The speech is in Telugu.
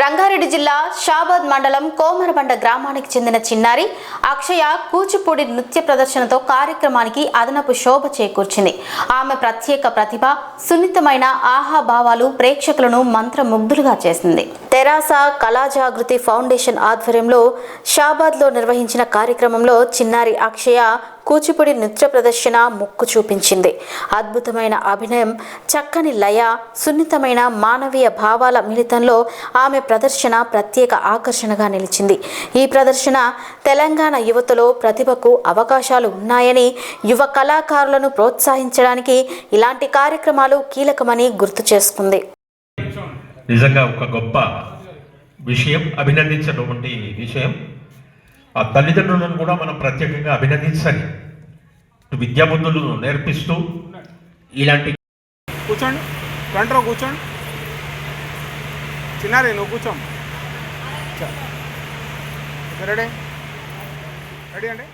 రంగారెడ్డి జిల్లా షాబాద్ మండలం కోమరబండ గ్రామానికి చెందిన చిన్నారి అక్షయ కూచిపూడి నృత్య ప్రదర్శనతో కార్యక్రమానికి అదనపు శోభ చేకూర్చింది. ఆమె ప్రత్యేక ప్రతిభ సున్నితమైన ఆహాభావాలు ప్రేక్షకులను మంత్రముగ్ధులుగా చేసింది. తెరాస కళాజాగృతి ఫౌండేషన్ ఆధ్వర్యంలో షాబాద్లో నిర్వహించిన కార్యక్రమంలో చిన్నారి అక్షయ కూచిపూడి నృత్య ప్రదర్శన ముక్కు చూపించింది. అద్భుతమైన అభినయం చక్కని లయ సున్నితమైన మానవీయ భావాల మిళితంలో ఆమె ప్రదర్శన ప్రత్యేక ఆకర్షణగా నిలిచింది. ఈ ప్రదర్శన తెలంగాణ యువతలో ప్రతిభకు అవకాశాలు ఉన్నాయని యువ కళాకారులను ప్రోత్సహించడానికి ఇలాంటి కార్యక్రమాలు కీలకమని గుర్తు చేసుకుంది. నిజంగా ఒక గొప్ప విషయం అభినందించినటువంటి విషయం. ఆ తల్లిదండ్రులను కూడా మనం ప్రత్యేకంగా అభినందించాలి ఇటు విద్యాబుద్ధులు నేర్పిస్తూ ఇలాంటి కూర్చోండి. ఫ్రంట్ రో కూర్చోండి. చిన్నారే నువ్వు కూర్చోం. రెడీ? రెడీ అండి?